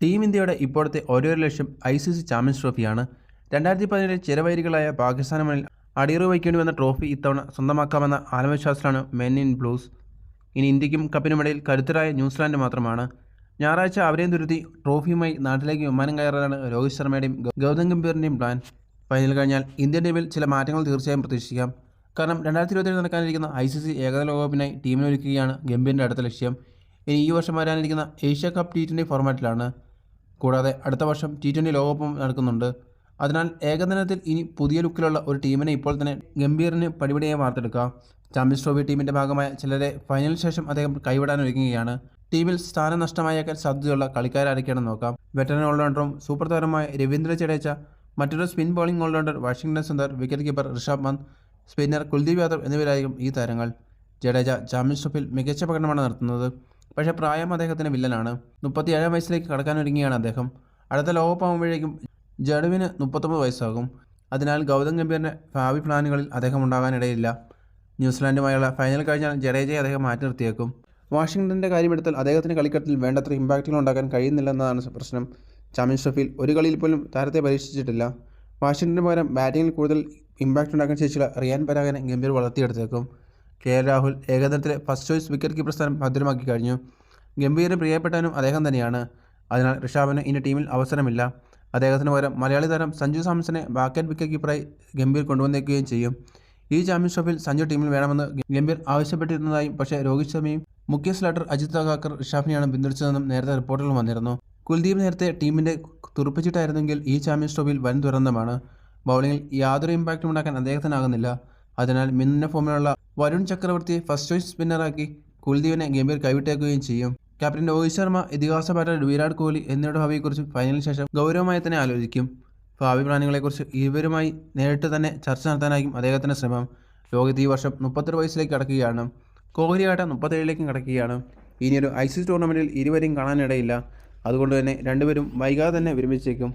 Team ഇന്ത്യയുടെ ഇപ്പോഴത്തെ ഒരു ലക്ഷ്യം ഐ സി സി ചാമ്പ്യൻസ് ട്രോഫിയാണ്. രണ്ടായിരത്തി പതിനേഴിൽ ചിരവൈരികളായ പാകിസ്ഥാന് മുന്നിൽ അടിയറു വയ്ക്കേണ്ടി വന്ന ട്രോഫി ഇത്തവണ സ്വന്തമാക്കാമെന്ന ആത്മവിശ്വാസത്തിലാണ് മെൻ ഇൻ ബ്ലൂസ്. ഇനി ഇന്ത്യക്കും കപ്പിനുമിടയിൽ കരുത്തരായ ന്യൂസിലാൻഡ് മാത്രമാണ്. ഞായറാഴ്ച അവരെയും തുരുത്തി ട്രോഫിയുമായി നാട്ടിലേക്ക് വിമാനം കയറാനാണ് രോഹിത് ശർമ്മയുടെയും ഗൗതം ഗംഭീറിന്റെയും പ്ലാൻ. ഫൈനൽ കഴിഞ്ഞാൽ ഇന്ത്യൻ ടീമിൽ ചില മാറ്റങ്ങൾ തീർച്ചയായും പ്രതീക്ഷിക്കാം. കാരണം രണ്ടായിരത്തി ഇരുപത്തേഴ് നടക്കാനിരിക്കുന്ന ഐ സി സി ഏകദിന ലോകകപ്പിനായി ടീമിനൊരുക്കുകയാണ് ഗംഭീറിന്റെ അടുത്ത ലക്ഷ്യം. ഇനി ഈ വർഷം വരാനിരിക്കുന്ന ഏഷ്യ കപ്പ് ടി ട്വന്റി ഫോർമാറ്റിലാണ് കൂടാതെ അടുത്ത വർഷം ടി ട്വന്റി ലോകകപ്പും നടക്കുന്നുണ്ട്. അതിനാൽ ഏകദിനത്തിൽ ഇനി പുതിയ ലുക്കിലുള്ള ഒരു ടീമിനെ ഇപ്പോൾ തന്നെ ഗംഭീറിന് പടിപടിയായി വാർത്തെടുക്കാം. ചാമ്പ്യൻസ് ട്രോഫി ടീമിന്റെ ഭാഗമായ ചിലരെ ഫൈനലിന് ശേഷം അദ്ദേഹം കൈവിടാൻ ഒരുങ്ങുകയാണ്. ടീമിൽ സ്ഥാനം നഷ്ടമായേക്കാൻ സാധ്യതയുള്ള കളിക്കാരാരൊക്കെയാണെന്ന് നോക്കാം. വെറ്ററൻ ഓൾറൗണ്ടറും സൂപ്പർ താരമായ രവീന്ദ്ര ജഡേജ മറ്റൊരു spin bowling all rounder Washington Sundar wicket keeper Rishabh Pant spinner Kuldeep Yadav എന്നിവരായിരിക്കും ഈ താരങ്ങൾ. ജഡേജ ചാമ്പ്യൻസ് ട്രോഫിയിൽ മികച്ച പ്രകടനമാണ് നടത്തുന്നത്. പക്ഷേ പ്രായം അദ്ദേഹത്തിന് വില്ലനാണ്. മുപ്പത്തിയേഴാം വയസ്സിലേക്ക് കടക്കാനൊരുങ്ങിയാണ് അദ്ദേഹം. അടുത്ത ലോകകപ്പാകുമ്പോഴേക്കും ജഡുവിന് മുപ്പത്തൊമ്പത് വയസ്സാകും. അതിനാൽ ഗൗതം ഗംഭീറിന്റെ ഭാവി പ്ലാനുകളിൽ അദ്ദേഹം ഉണ്ടാകാനിടയില്ല. ന്യൂസിലാൻഡുമായുള്ള ഫൈനൽ കഴിഞ്ഞാൽ ജഡേജയെ അദ്ദേഹം മാറ്റി നിർത്തിയേക്കും. വാഷിംഗ്ടന്റെ കാര്യമെടുത്താൽ അദ്ദേഹത്തിന് കളിക്കത്തിൽ വേണ്ടത്ര ഇമ്പാക്റ്റുകൾ ഉണ്ടാക്കാൻ കഴിയുന്നില്ലെന്നതാണ് പ്രശ്നം. ചാമ്പ്യൻസ് ട്രോഫിയിൽ ഒരു കളിയിൽ പോലും താരത്തെ പരീക്ഷിച്ചിട്ടില്ല. വാഷിംഗ്ടന് പകരം ബാറ്റിങ്ങിൽ കൂടുതൽ ഇമ്പാക്റ്റ് ഉണ്ടാക്കാൻ ശേഷിയുള്ള റിയാൻ പരാഗനെ ഗംഭീർ വളർത്തിയെടുത്തേക്കും. കെ എൽ രാഹുൽ ഏകദിനത്തിലെ ഫസ്റ്റ് ചോയ്സ് വിക്കറ്റ് കീപ്പർ സ്ഥാനം ഭദ്രമാക്കി കഴിഞ്ഞു. ഗംഭീറിന് പ്രിയപ്പെട്ടവനും അദ്ദേഹം തന്നെയാണ്. അതിനാൽ ഋഷാബിന് ഇനി ടീമിൽ അവസരമില്ല. അദ്ദേഹത്തിന് പകരം മലയാളി താരം സഞ്ജു സാംസനെ ബാക്കറ്റ് വിക്കറ്റ് കീപ്പറായി ഗംഭീർ കൊണ്ടുവന്നേക്കുകയും ചെയ്യും. ഈ ചാമ്പ്യൻഷിപ്പിൽ സഞ്ജു ടീമിൽ വേണമെന്ന് ഗംഭീർ ആവശ്യപ്പെട്ടിരുന്നതായും പക്ഷേ രോഹിത് ശർമ്മയും മുഖ്യ സ്ലാട്ടർ അജിത് തകാക്കർ ഋഷാഫിനെയാണ് പിന്തുണച്ചതെന്നും നേരത്തെ റിപ്പോർട്ടുകൾ വന്നിരുന്നു. കുൽദീപ് നേരത്തെ ടീമിന്റെ തുറപ്പിച്ചിട്ടായിരുന്നെങ്കിൽ ഈ ചാമ്പ്യൻസ് ട്രോഫിയിൽ വൻ ദുരന്തമാണ്. ബൗളിങ്ങിൽ യാതൊരു ഇമ്പാക്റ്റും ഉണ്ടാക്കാൻ അദ്ദേഹത്തിനാകുന്നില്ല. അതിനാൽ മിന്നുന്ന ഫോമിലുള്ള വരുൺ ചക്രവർത്തിയെ ഫസ്റ്റ് ചോയ്സ് സ്പിന്നറാക്കി കുൽദീപിനെ ഗംഭീർ കൈവിട്ടേക്കുകയും ചെയ്യും. ക്യാപ്റ്റൻ രോഹിത് ശർമ്മ ഇതിഹാസ ബാറ്റർ വിരാട് കോഹ്ലി എന്നിവരുടെ ഭാവിയെക്കുറിച്ച് ഫൈനലിന് ശേഷം ഗൗരവമായി തന്നെ ആലോചിക്കും. ഭാവി പ്ലാനുകളെക്കുറിച്ച് ഇവരുമായി നേരിട്ട് തന്നെ ചർച്ച നടത്താനായിരിക്കും അദ്ദേഹത്തിന്റെ ശ്രമം. ലോകത്ത് ഈ വർഷം മുപ്പത്തൊരു വയസ്സിലേക്ക് കടക്കുകയാണ്. കോഹ്ലി ആട്ടം മുപ്പത്തേഴിലേക്കും കടക്കുകയാണ്. ഇനിയൊരു ഐ സി സി ടൂർണമെന്റിൽ ഇരുവരെയും കാണാനിടയില്ല. അതുകൊണ്ട് തന്നെ രണ്ടുപേരും വൈകാതെ തന്നെ വിരമിച്ചേക്കും.